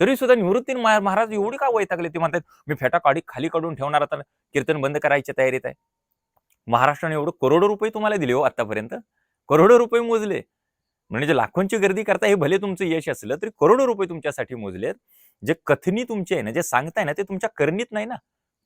तरी सुद्धा निवृत्ती महाराज एवढी का वैतागले? ते म्हणतात मी फेटा काढी खाली काढून ठेवणार आता. कीर्तन बंद करायच्या तयारीत आहे. महाराष्ट्राने एवढं करोडो रुपये तुम्हाला दिले हो आतापर्यंत. करोडो रुपये मोजले. म्हणजे लाखोंची गर्दी करता हे भले तुमचं यश असलं तरी करोडो रुपये तुमच्यासाठी मोजलेत. जे कथनी तुमचे आहे ना जे सांगताय ना ते तुमच्या करणीत नाही ना.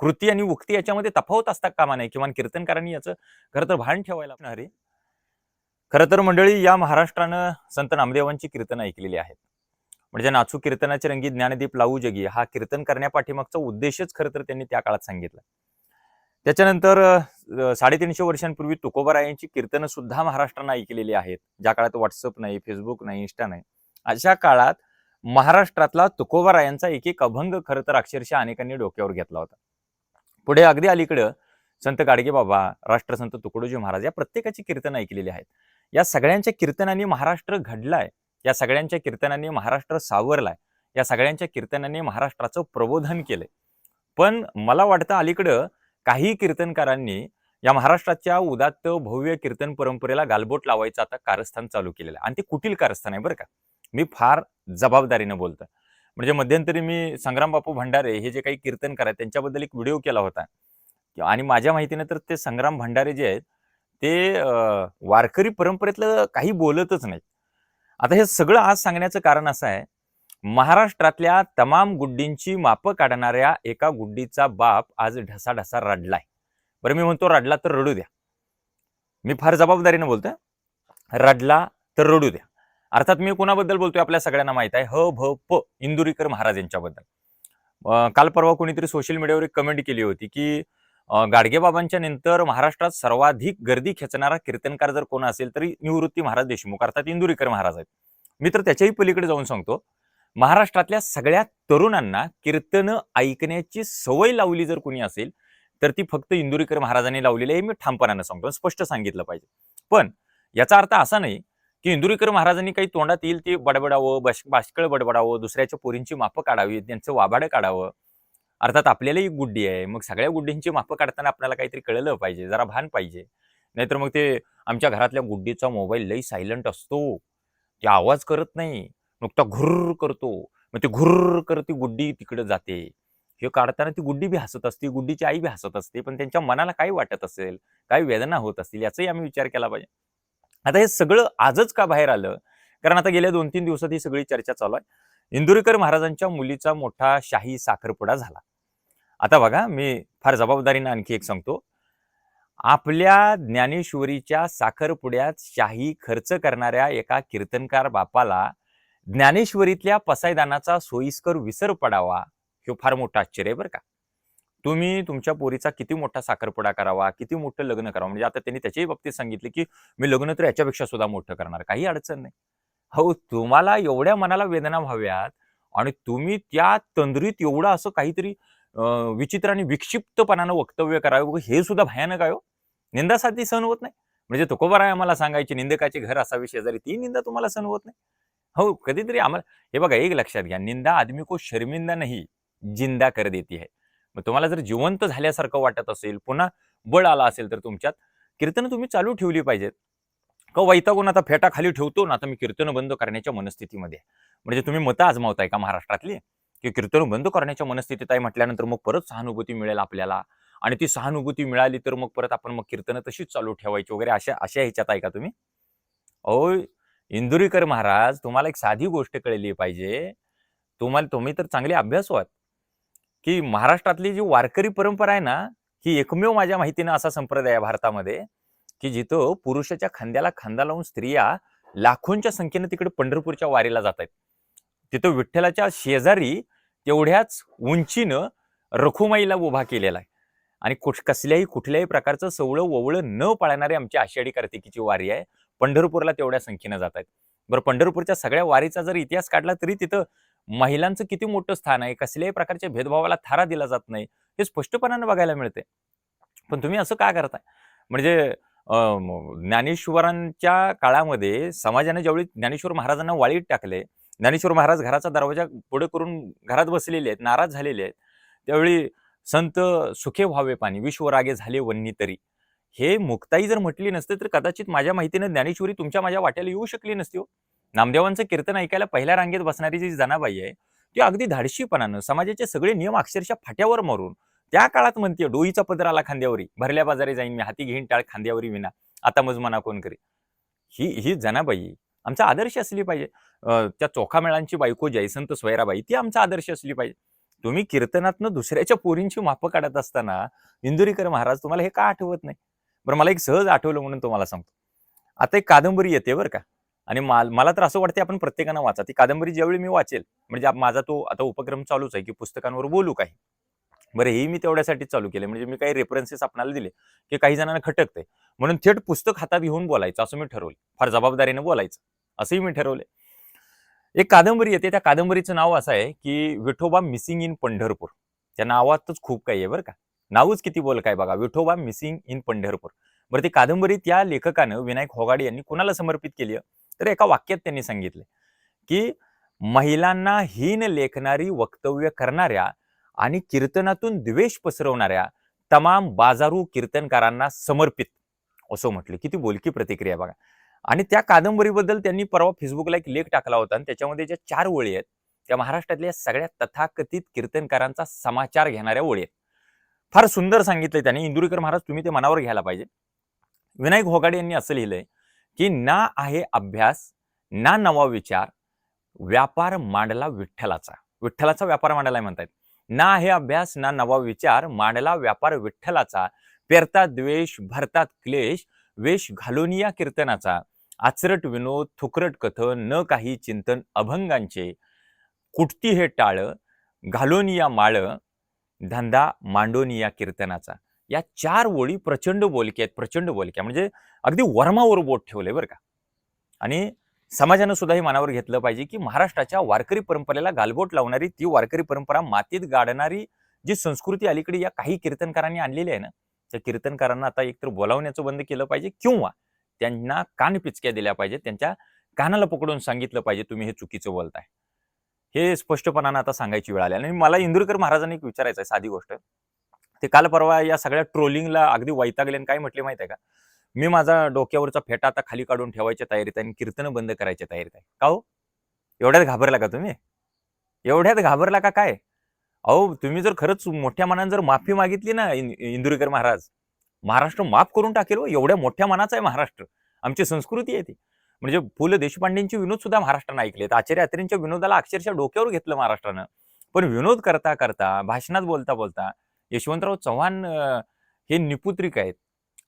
कृती आणि उक्ती याच्यामध्ये तफावत असता कामा नाही किमान कीर्तनकारांनी याचं खरं तर भान ठेवायला अरे खरं तर मंडळी या महाराष्ट्रानं संत नामदेवांची कीर्तन ऐकलेली आहेत. म्हणजे नाचू कीर्तनाचे रंगी ज्ञानदीप लावू जगी. हा कीर्तन करण्यापाठीमागचा उद्देशच खरं तर त्यांनी त्या काळात सांगितला. त्याच्यानंतर साडेतीनशे वर्षांपूर्वी तुकोबारायांची कीर्तनं सुद्धा महाराष्ट्रानं ऐकलेली आहेत. ज्या काळात व्हॉट्सअप नाही फेसबुक नाही इंस्टा नाही. अशा काळात महाराष्ट्रातला तुकोबारायांचा एक एक अभंग खरं तर अक्षरशः अनेकांनी डोक्यावर घेतला होता. पुढे अगदी अलीकडं संत गाडगे बाबा राष्ट्रसंत तुकडोजी महाराज या प्रत्येकाची कीर्तन ऐकलेली आहेत. या सगळ्यांच्या कीर्तनाने महाराष्ट्र घडलाय. या सगळ्यांच्या कीर्तनांनी महाराष्ट्र सावरलाय. या सगळ्यांच्या कीर्तनांनी महाराष्ट्राचं प्रबोधन केलंय. पण मला वाटतं अलीकडं काही कीर्तनकारांनी या महाराष्ट्राच्या उदात्त भव्य कीर्तन परंपरेला गालबोट लावायचं आता कारस्थान चालू केलेलं आहे. आणि ते कुटील कारस्थान आहे बरं का. मी फार जबाबदारीनं बोलतो म्हणजे मध्यंतरी मी संग्राम बापू भंडारे हे जे काही कीर्तनकार आहेत त्यांच्याबद्दल एक व्हिडिओ केला होता. आणि माझ्या माहितीने तर ते संग्राम भंडारे जे आहेत ते वारकरी परंपरेतलं काही बोलतच नाहीत. आता हे सगळं आज सांगण्याचं कारण असं आहे महाराष्ट्रातल्या तमाम गुड्डींची मापं काढणाऱ्या एका गुड्डीचा बाप आज ढसाढसा रडलाय. बरं मी म्हणतो रडला तर रडू द्या. मी फार जबाबदारीनं बोलतोय. रडला तर रडू द्या. अर्थात मी कोणाबद्दल बोलतोय आपल्या सगळ्यांना माहीत आहे. ह भ प इंदुरीकर महाराज यांच्याबद्दल. काल परवा कोणीतरी सोशल मीडियावर एक कमेंट केली होती की गाडगेबाबांच्या नंतर महाराष्ट्रात सर्वाधिक गर्दी खेचणारा कीर्तनकार जर कोण असेल तरी निवृत्ती महाराज देशमुख अर्थात इंदुरीकर महाराज आहेत. मी तर त्याच्याही पलीकडे जाऊन सांगतो महाराष्ट्रातल्या सगळ्या तरुणांना कीर्तन ऐकण्याची सवय लावली जर कोणी असेल तर ती फक्त इंदुरीकर महाराजांनी लावलेली आहे हे मी ठामपणानं सांगतो स्पष्ट सांगितलं पाहिजे. पण याचा अर्थ असा नाही की इंदुरीकर महाराजांनी काही तोंडात येईल ते बडबडावं बाष्कळ बडबडावं दुसऱ्याच्या पोरींची मापं काढावी त्यांचं वाभाडं काढावं अर्थात आपल्यालाही गुड्डी आहे. मग सगळ्या गुड्डींची मापं काढताना आपल्याला काहीतरी कळलं पाहिजे जरा भान पाहिजे. नाहीतर मग ते आमच्या घरातल्या गुड्डीचा मोबाईल लई सायलंट असतो. ते आवाज करत नाही. नुकता घुर्र करतो. मग ते घुर्र करत ती गुड्डी तिकडे जाते. हे काढताना ती गुड्डी बी हसत असते गुड्डीची आई बी हसत असते पण त्यांच्या मनाला काय वाटत असेल काय वेदना होत असतील याचाही आम्ही विचार केला पाहिजे. आता हे सगळं आजच का बाहेर आलं? कारण आता गेल्या दोन तीन दिवसात ही सगळी चर्चा चालू आहे. इंदुरीकर महाराजांच्या मुलीचा मोठा शाही साखरपुडा झाला. आता बघा मी फार जबाबदारीनं आणखी एक सांगतो. आपल्या ज्ञानेश्वरीच्या साखरपुड्यात शाही खर्च करणाऱ्या एका कीर्तनकार बापाला ज्ञानेश्वरीतल्या पसायदानाचा सोयीस्कर विसर पडावा हे फार मोठं आश्चर्य आहे बरं का. तुम्ही तुमच्या पोरीचा किती मोठा साखरपुडा करावा किती मोठं लग्न करावं म्हणजे आता त्यांनी त्याच्याही बाबतीत सांगितले की मी लग्न तर याच्यापेक्षा सुद्धा मोठं करणार काही अडचण नाही. हो तुम्हाला एवढ्या मनाला वेदना व्हाव्यात आणि तुम्ही त्या तंद्रीत एवढं असं काहीतरी विचित्र आणि विक्षिप्तपणानं वक्तव्य करावं हे सुद्धा भयानक आहे हो. निंदा सहन होत नाही. म्हणजे तुकोबाराय आम्हाला सांगायची निंदकाचे घर असावे शेजारी ती निंदा तुम्हाला सहन होत नाही. हो कधीतरी आम्हाला हे बघा एक लक्षात घ्या निंदा आदमी को शर्मिंदा नाही जिंदा कर देती है. मग तुम्हाला जर जिवंत झाल्यासारखं वाटत असेल पुन्हा बळ आला असेल तर तुमच्यात कीर्तन तुम्ही चालू ठेवली पाहिजेत. का वैतागून आता फेटा खाली ठेवतो ना आता मी कीर्तन बंद करण्याच्या मनस्थितीमध्ये. म्हणजे तुम्ही मतं आजमावताय का महाराष्ट्रातली? की कीर्तन बंद करण्याच्या मनस्थितीत आहे म्हटल्यानंतर मग परत सहानुभूती मिळेल आपल्याला? आणि ती सहानुभूती मिळाली तर मग परत आपण मग कीर्तन तशीच चालू ठेवायची वगैरे अशा अशा ह्याच्यात आहे का तुम्ही? ओ इंदुरीकर महाराज तुम्हाला एक साधी गोष्ट कळली पाहिजे. तुम्हाला तुम्ही तर चांगले अभ्यास व्हात की महाराष्ट्रातली जी वारकरी परंपरा आहे ना ही एकमेव माझ्या माहितीनं असा संप्रदाय आहे भारतामध्ये. की जिथं पुरुषाच्या खांद्याला खांदा लावून स्त्रिया लाखोंच्या संख्येनं तिकडे पंढरपूरच्या वारीला जात आहेत. तिथं विठ्ठलाच्या शेजारी तेवढ्याच उंचीनं रखुमाईला उभा केलेला आहे. आणि कुठ कसल्याही कुठल्याही प्रकारचं सवळं ववळं न पाळणारी आमची आषाढी कार्तिकीची वारी आहे. पंढरपूरला तेवढ्या संख्येनं जात आहेत. बरं पंढरपूरच्या सगळ्या वारीचा जर इतिहास काढला तरी तिथं महिलांचं किती मोठं स्थान आहे? कसल्याही प्रकारच्या भेदभावाला थारा दिला जात नाही. हे स्पष्टपणानं बघायला मिळते पण तुम्ही असं का करताय? म्हणजे ज्ञानेश्वरांच्या काळामध्ये समाजाने ज्यावेळी ज्ञानेश्वर महाराजांना वाळीत टाकले ज्ञानेश्वर महाराज घराचा दरवाजा पुढे करून घरात बसलेले आहेत नाराज झालेले आहेत त्यावेळी संत सुखे व्हावे पाणी विश्वरागे झाले वन्नी तरी. हे मुक्ताई जर म्हटली नसते तर कदाचित माझ्या माहितीनं ज्ञानेश्वरी तुमच्या माझ्या वाट्याला येऊ शकली नसती हो. नामदेवांचं कीर्तन ऐकायला पहिल्या रांगेत बसणारी जी जनाबाई आहे ती अगदी धाडशीपणानं समाजाचे सगळे नियम अक्षरशः फाट्यावर मारून त्या काळात म्हणते डोईचा पदर आला खांद्यावरी भरल्या बाजारी जाईन मी हाती घेईन टाळ खांद्यावरी विना. आता मजमाना कोण करी ही ही जनाबाई आमचा आदर्श असली पाहिजे. त्या चोखामेळांची बायको जयसंत स्वैराबाई ती आमचा आदर्श असली पाहिजे. तुम्ही कीर्तनातनं दुसऱ्याच्या पोरींची मापं काढत असताना इंदुरीकर महाराज तुम्हाला हे का आठवत नाही? बरं मला एक सहज आठवलं म्हणून तुम्हाला सांगतो. आता एक कादंबरी येते बरं का. आणि मला तर असं वाटते आपण प्रत्येकानं वाचा. ती कादंबरी ज्यावेळी मी वाचेल म्हणजे माझा तो आता उपक्रम चालूच आहे की पुस्तकांवर बोलू काही. बरं हेही मी तेवढ्यासाठी चालू केले म्हणजे मी काही रेफरन्सेस आपल्याला दिले की काही जणांना खटकते म्हणून थेट पुस्तक हातात घेऊन बोलायचं असं मी ठरवलं फार जबाबदारीने बोलायचं असंही मी ठरवले एक कादंबरी येते. त्या कादंबरीचं नाव असं आहे की विठोबा मिसिंग इन पंढरपूर. त्या नावातच खूप काही आहे बरं का. नावच किती बोल काय बघा. Vithoba missing in Pandharpur. बरं ती कादंबरी त्या लेखकानं विनायक होगाडे यांनी कुणाला समर्पित केली तर एका वाक्यात त्यांनी सांगितले की महिलांना हीन लेखणारी वक्तव्य करणाऱ्या आणि कीर्तनातून द्वेष पसरवणाऱ्या तमाम बाजारू कीर्तनकारांना समर्पित. असं म्हटलं. किती बोलकी प्रतिक्रिया बघा. आणि त्या कादंबरीबद्दल त्यांनी परवा फेसबुकला एक लेख टाकला होता आणि त्याच्यामध्ये ज्या चार ओळी आहेत त्या महाराष्ट्रातल्या सगळ्या तथाकथित कीर्तनकारांचा समाचार घेणाऱ्या ओळी आहेत. फार सुंदर सांगितलंय त्यांनी. इंदुरीकर महाराज तुम्ही ते मनावर घ्यायला पाहिजे. विनायक होगाडे यांनी असं लिहिलंय की ना आहे अभ्यास ना नवा विचार व्यापार मांडला विठ्ठलाचा. विठ्ठलाचा व्यापार मांडला म्हणतायत. ना आहे अभ्यास ना नवा विचार मांडला व्यापार विठ्ठलाचा पेरतात द्वेष भरतात क्लेश वेश घालून या कीर्तनाचा. आचरट विनोद थुकरट कथन न काही चिंतन अभंगांचे. कुटती हे टाळ घालून या माळ धंदा मांडून या कीर्तनाचा. या चार ओळी प्रचंड बोलक्या आहेत प्रचंड बोलक्या म्हणजे अगदी वर्मावर बोट ठेवले बरं का. आणि समाजानं सुद्धा हे मनावर घेतलं पाहिजे की महाराष्ट्राच्या वारकरी परंपरेला गालबोट लावणारी ती वारकरी परंपरा मातीत गाडणारी जी संस्कृती अलीकडे या काही कीर्तनकारांनी आणलेली आहे ना त्या कीर्तनकारांना आता एकतर बोलावण्याचं बंद केलं पाहिजे किंवा त्यांना कान पिचक्या दिल्या पाहिजेत त्यांच्या कानाला पकडून सांगितलं पाहिजे तुम्ही हे चुकीचं बोलताय. हे स्पष्टपणानं आता सांगायची वेळ आली आणि मला इंदुरकर महाराजांनी एक विचारायचं आहे साधी गोष्ट. ते काल परवा या सगळ्या ट्रोलिंगला अगदी वैतागले आणि काय म्हटले माहिती आहे का? मी माझा डोक्यावरचा फेटा आता खाली काढून ठेवायच्या तयारीत आहे आणि कीर्तन बंद करायच्या तयारीत आहे. का हो? एवढ्यात घाबरला का तुम्ही? एवढ्यात घाबरला का काय? अहो तुम्ही जर खरंच मोठ्या मनानं जर माफी मागितली ना इंदुरीकर महाराज महाराष्ट्र माफ करून टाकेल हो, एवढ्या मोठ्या मनाचा आहे महाराष्ट्र. आमची संस्कृती आहे ती. म्हणजे पु ल देशपांडेंची विनोद सुद्धा महाराष्ट्रानं ऐकलेत आचार्य अत्रेंच्या विनोदाला अक्षरशः डोक्यावर घेतलं महाराष्ट्रानं. पण विनोद करता करता भाषणात बोलता बोलता यशवंतराव चव्हाण हे निपुत्रिक आहेत.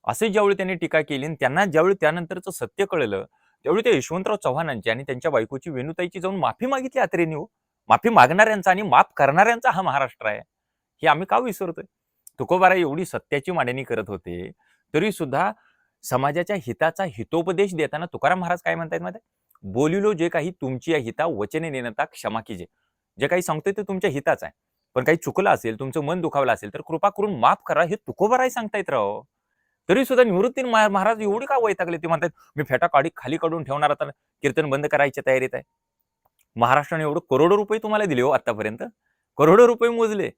असे ज्यावेळी त्यांनी टीका केली आणि त्यांना ज्यावेळी त्यानंतरचं सत्य कळलं त्यावेळी त्या यशवंतराव चव्हाणांची आणि त्यांच्या बायकोची वेणुताईची जाऊन माफी मागितली अत्रेनी हो. माफी मागणाऱ्यांचा आणि माफ करणाऱ्यांचा हा महाराष्ट्र आहे. हे आम्ही का विसरतोय? तुकोबारा एवढी सत्याची मांडणी करत होते तरी सुद्धा समाजाच्या हिताचा हितोपदेश देताना तुकाराम महाराज काय म्हणतायत माहिती बोलिलो जे काही तुमची या हिता वचने नेनता क्षमा की जे काही सांगतोय ते तुमच्या हिताच आहे. पण काही चुकलं असेल तुमचं मन दुखावलं असेल तर कृपा करून माफ करा हे तुकोबाराही सांगतायत राव. तरी सुद्धा निवृत्ती महाराज एवढी का वैतागले ते म्हणतात मी फेटा काढी खाली काढून ठेवणार आता कीर्तन बंद करायच्या तयारीत आहे. महाराष्ट्राने एवढं करोडो रुपये तुम्हाला दिले हो आतापर्यंत. करोडो रुपये मोजले.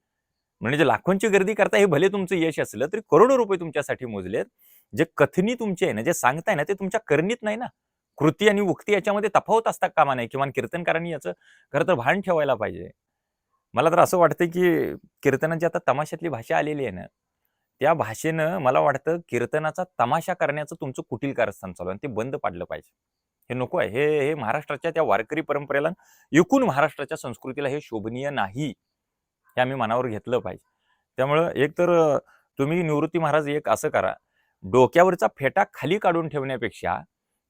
म्हणजे लाखोंची गर्दी करता हे भले तुमचं यश असलं तरी करोडो रुपये तुमच्यासाठी मोजलेत. जे कथनी तुमचे आहे ना जे सांगताय ना ते तुमच्या करणीत नाही ना. कृती आणि उक्ती याच्यामध्ये तफावत असता कामा नाही किंवा कीर्तनकारांनी याचं खरं तर भान ठेवायला पाहिजे. मला तर असं वाटतं की कीर्तनाची आता तमाशातली भाषा आलेली आहे ना. त्या भाषेनं मला वाटतं कीर्तनाचा तमाशा करण्याचं तुमचं कुटील कारस्थान चालू आणि ते बंद पाडलं पाहिजे. हे नको आहे. हे हे महाराष्ट्राच्या त्या वारकरी परंपरेला एकूण महाराष्ट्राच्या संस्कृतीला हे शोभनीय नाही हे आम्ही मनावर घेतलं पाहिजे. त्यामुळं एक तर तुम्ही निवृत्ती महाराज एक असं करा. डोक्यावरचा फेटा खाली काढून ठेवण्यापेक्षा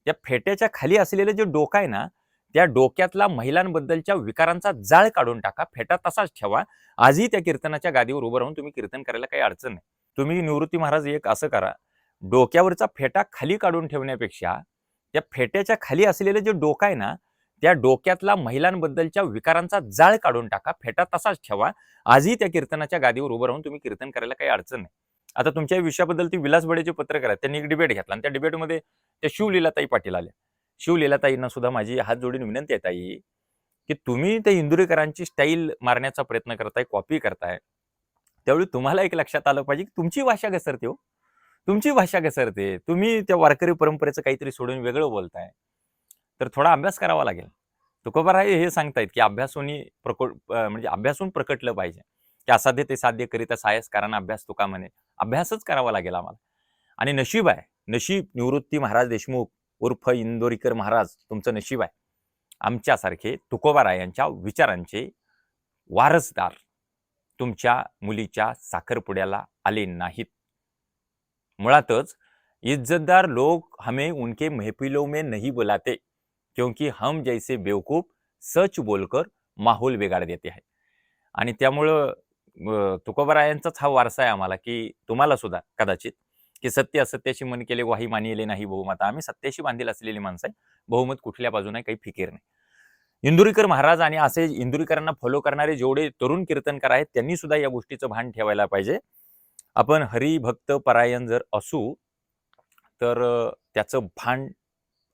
त्या फेट्याच्या खाली असलेलं जे डोकं आहे ना त्या डोक्यातला महिलांबद्दलच्या विकारांचा जाळ काढून टाका. फेटा तसाच ठेवा. आजही त्या कीर्तनाच्या गादीवर उभं राहून तुम्ही कीर्तन करायला काही अडचण नाही. तुम्ही निवृत्ती महाराज एक असं करा. डोक्यावरचा फेटा खाली काढून ठेवण्यापेक्षा त्या फेट्याच्या खाली असलेलं जे डोकं आहे ना त्या डोक्यातला महिलांबद्दलच्या विकारांचा जाळ काढून टाका. फेटा तसाच ठेवा. आजही त्या कीर्तनाच्या गादीवर उभं राहून तुम्ही कीर्तन करायला काही अडचण नाही. आता तुमच्या विषयाबद्दल ती विलास बडेचे पत्रकार आहेत त्यांनी एक डिबेट घेतला आणि त्या डिबेटमध्ये त्या शिवलीलाताई पाटील आल्या शिवलीलाताईंना सुद्धा माझी हात जोडून विनंती आहे ताई की तुम्ही त्या इंदुरीकरांची स्टाईल मारण्याचा प्रयत्न करताय कॉपी करताय. त्यावेळी तुम्हाला एक लक्षात आलं पाहिजे की तुमची भाषा घसरते हो. तुमची भाषा घसरते. तुम्ही त्या वारकरी परंपरेचं काहीतरी सोडून वेगळं बोलताय. तर थोडा अभ्यास करावा लागेल. तुकोबाराय हे सांगतायत की अभ्यासोनी प्रको म्हणजे अभ्यासून प्रकटलं पाहिजे. की असाध्य ते साध्य करीता कारण अभ्यास तुका म्हणे. अभ्यासच करावा लागेल आम्हाला. आणि नशीब आहे. नशीब निवृत्ती महाराज देशमुख उर्फ इंदोरीकर महाराज तुमचं नशीब आहे. आमच्यासारखे तुकोबाराय यांच्या विचारांचे वारसदार. तुमच्या मुलीच्या साखरपुड्याला आले नाहीत. मुळातच इज्जतदार लोग हमें उनके महफिलों में नहीं बुलाते क्योंकि हम जैसे बेवकूफ सच बोलकर माहोल बिगाड़ देते आहे आणि त्यामुळं तुकोबरायांचाच हा वारसा आहे आम्हाला की तुम्हाला सुद्धा कदाचित की सत्य असत्याशी मन केले वाही मानिले नाही बहुमत. आम्ही सत्याशी बांधील असलेली माणसं आहे. बहुमत कुठल्या बाजूने काही फिकीर नाही. इंदुरीकर महाराज आणि असे इंदुरीकरांना फॉलो करणारे जेवढे तरुण कीर्तनकार आहेत त्यांनी सुद्धा या गोष्टीचं भान ठेवायला पाहिजे. आपण हरिभक्त परायण जर असू तर त्याचं भान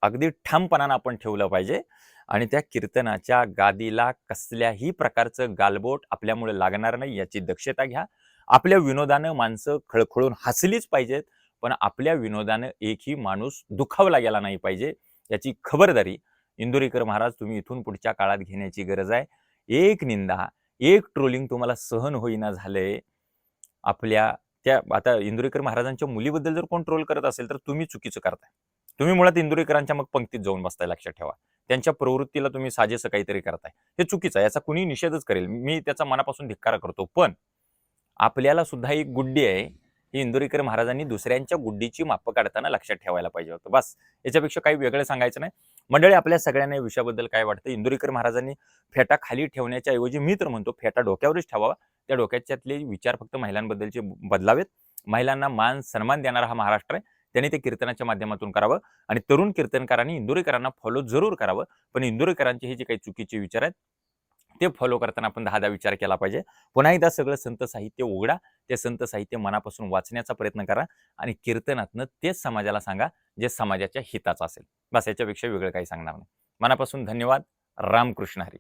अगदी ठामपणानं आपण ठेवलं पाहिजे आणि त्या कीर्तनाच्या गादीला कसल्याही प्रकारचं गालबोट आपल्यामुळे लागणार नाही याची दक्षता घ्या. आपल्या विनोदानं माणसं खळखळून हसलीच पाहिजेत पण आपल्या विनोदानं एकही माणूस दुखावला गेला नाही पाहिजे याची खबरदारी इंदुरीकर महाराज तुम्ही इथून पुढच्या काळात घेण्याची गरज आहे. एक निंदा एक ट्रोलिंग तुम्हाला सहन होईना झालंय. आपल्या त्या आता इंदुरीकर महाराजांच्या मुलीबद्दल जर कोण ट्रोल करत असेल तर तुम्ही चुकीचं करताय. तुम्ही मुळात इंदुरीकरांच्या मग पंक्तीत जाऊन बसताय लक्षात ठेवा. त्यांच्या प्रवृत्तीला तुम्ही साजेसं काहीतरी करताय. हे चुकीचं आहे याचा कुणी निषेधच करेल. मी त्याचा मनापासून धिक्कार करतो. पण आपल्याला सुद्धा एक गुड्डी आहे. ही इंदुरीकर महाराजांनी दुसऱ्यांच्या गुड्डीची माप काढताना लक्षात ठेवायला पाहिजे होतं. बस याच्यापेक्षा काही वेगळं सांगायचं नाही. मंडळी आपल्या सगळ्यांना या विषयाबद्दल काय वाटतं? इंदुरीकर महाराजांनी फेटा खाली ठेवण्याच्या ऐवजी मी तर म्हणतो फेटा डोक्यावरच ठेवावा. त्या डोक्याच्यातले विचार फक्त महिलांबद्दलचे बदलावेत. महिलांना मान सन्मान देणारा हा महाराष्ट्र आहे. त्यांनी ते कीर्तनाच्या माध्यमातून करावं आणि तरुण कीर्तनकारांनी इंदुरीकरांना फॉलो जरूर करावं. पण इंदुरीकरांचे हे जे काही चुकीचे विचार आहेत ते फॉलो करताना आपण दहादा विचार केला पाहिजे. पुन्हा एकदा सगळं संत साहित्य उघडा. ते संत साहित्य मनापासून वाचण्याचा प्रयत्न करा आणि कीर्तनातनं तेच समाजाला सांगा जे समाजाच्या हिताचं असेल. बस याच्यापेक्षा वेगळं काही सांगणार नाही. मनापासून धन्यवाद. रामकृष्ण हरी.